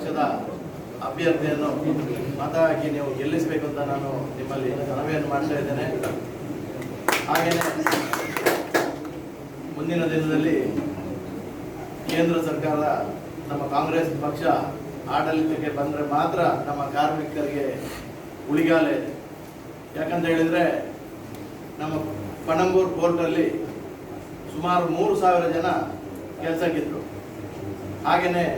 ಪಕ್ಷದ ಅಭ್ಯರ್ಥಿಯನ್ನು ಮತ ಹಾಕಿ ನೀವು ಗೆಲ್ಲಿಸಬೇಕು ಅಂತ ನಾನು ನಿಮ್ಮಲ್ಲಿ ಮನವಿಯನ್ನು ಮಾಡ್ತಾ ಇದ್ದೇನೆ. ಹಾಗೆಯೇ ಮುಂದಿನ ದಿನದಲ್ಲಿ ಕೇಂದ್ರ ಸರ್ಕಾರ ನಮ್ಮ ಕಾಂಗ್ರೆಸ್ ಪಕ್ಷ ಆಡಳಿತಕ್ಕೆ ಬಂದರೆ ಮಾತ್ರ ನಮ್ಮ ಕಾರ್ಮಿಕರಿಗೆ ಉಳಿಗಾಲ. ಯಾಕಂತ ಹೇಳಿದರೆ ನಮ್ಮ ಪಣಂಬೂರ್ ಕೋರ್ಟಲ್ಲಿ ಸುಮಾರು ಮೂರು ಸಾವಿರ ಜನ ಕೆಲಸಕ್ಕಿದ್ರು. ಹಾಗೆಯೇ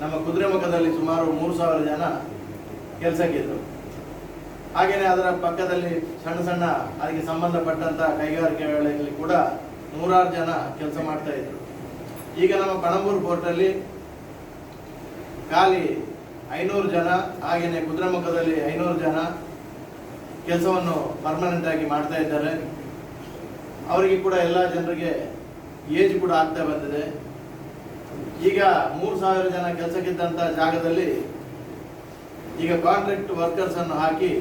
ನಮ್ಮ ಕುದುರೆಮುಖದಲ್ಲಿ ಸುಮಾರು ಮೂರು ಸಾವಿರ ಜನ ಕೆಲಸಕ್ಕಿದ್ರು ಹಾಗೆಯೇ ಅದರ ಪಕ್ಕದಲ್ಲಿ ಸಣ್ಣ ಸಣ್ಣ ಅದಕ್ಕೆ ಸಂಬಂಧಪಟ್ಟಂತ ಕೈಗಾರಿಕೆಗಳಲ್ಲಿ ಕೂಡ ನೂರಾರು ಜನ ಕೆಲಸ ಮಾಡ್ತಾ ಇದ್ರು. ಈಗ ನಮ್ಮ ಪಣಂಬೂರು ಪೋರ್ಟಲ್ಲಿ ಖಾಲಿ ಐನೂರು ಜನ ಹಾಗೆಯೇ ಕುದುರೆಮುಖದಲ್ಲಿ ಐನೂರು ಜನ ಕೆಲಸವನ್ನು ಪರ್ಮನೆಂಟ್ ಆಗಿ ಮಾಡ್ತಾ ಇದ್ದಾರೆ. ಅವರಿಗೆ ಕೂಡ ಎಲ್ಲ ಜನರಿಗೆ ಏಜ್ ಕೂಡ ಆಗ್ತಾ ಬಂದಿದೆ. ಈಗ ಮೂರು ಸಾವಿರ ಜನ ಕೆಲಸಕ್ಕಿದ್ದಂಥ ಜಾಗದಲ್ಲಿ ಈಗ ಕಾಂಟ್ರಾಕ್ಟ್ ವರ್ಕರ್ಸ್ ಅನ್ನು ಹಾಕಿ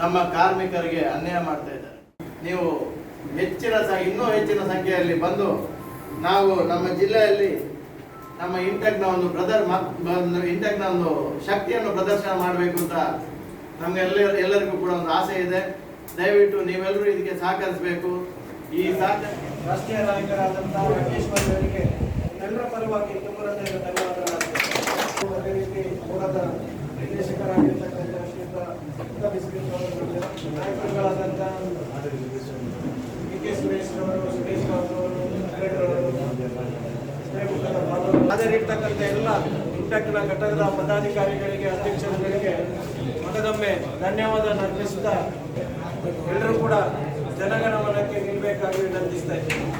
ನಮ್ಮ ಕಾರ್ಮಿಕರಿಗೆ ಅನ್ಯಾಯ ಮಾಡ್ತಾ ಇದ್ದಾರೆ. ನೀವು ಹೆಚ್ಚಿನ ಇನ್ನೂ ಹೆಚ್ಚಿನ ಸಂಖ್ಯೆಯಲ್ಲಿ ಬಂದು ನಾವು ನಮ್ಮ ಜಿಲ್ಲೆಯಲ್ಲಿ ನಮ್ಮ ಇಂಟೆಕ್ನ ಒಂದು ಪ್ರದರ್ ಇಂಟೆಕ್ನ ಒಂದು ಶಕ್ತಿಯನ್ನು ಪ್ರದರ್ಶನ ಮಾಡಬೇಕು ಅಂತ ನಮ್ಗೆಲ್ಲ ಎಲ್ಲರಿಗೂ ಕೂಡ ಒಂದು ಆಸೆ ಇದೆ. ದಯವಿಟ್ಟು ನೀವೆಲ್ಲರೂ ಇದಕ್ಕೆ ಸಹಕರಿಸಬೇಕು. ಈ ರಾಷ್ಟ್ರೀಯ ನಾಯಕರಾದಂತಹ ಪರವಾಗಿ ತುಂಬರದಿಂದ ಧನ್ಯವಾದಗಳು ಅದೇ ರೀತಿ ಮೂಲದ ನಿರ್ದೇಶಕರಾಗಿರ್ತಕ್ಕಂಥ ಶ್ರೀಯುತ ನಾಯಕರುಗಳಾದಂಥ ಡಿ ಕೆ ಸುರೇಶ್ ಅವರು ಸುರೇಶ್ ಬಾಬು ಅವರು ಸ್ನೇಹಿತರ ಅವರು, ಹಾಜರಿರ್ತಕ್ಕಂಥ ಎಲ್ಲ ಇಂಟಕ್ನ ಘಟಕದ ಪದಾಧಿಕಾರಿಗಳಿಗೆ ಅಧ್ಯಕ್ಷರುಗಳಿಗೆ ಮತ್ತೊಮ್ಮೆ ಧನ್ಯವಾದ ಅರ್ಪಿಸುತ್ತಾ ಎಲ್ಲರೂ ಕೂಡ ಜನಗಣಮನಕ್ಕೆ ನಿಲ್ಲಬೇಕಾಗಿ ವಿನಂತಿಸ್ತಾ ಇದ್ದೀನಿ.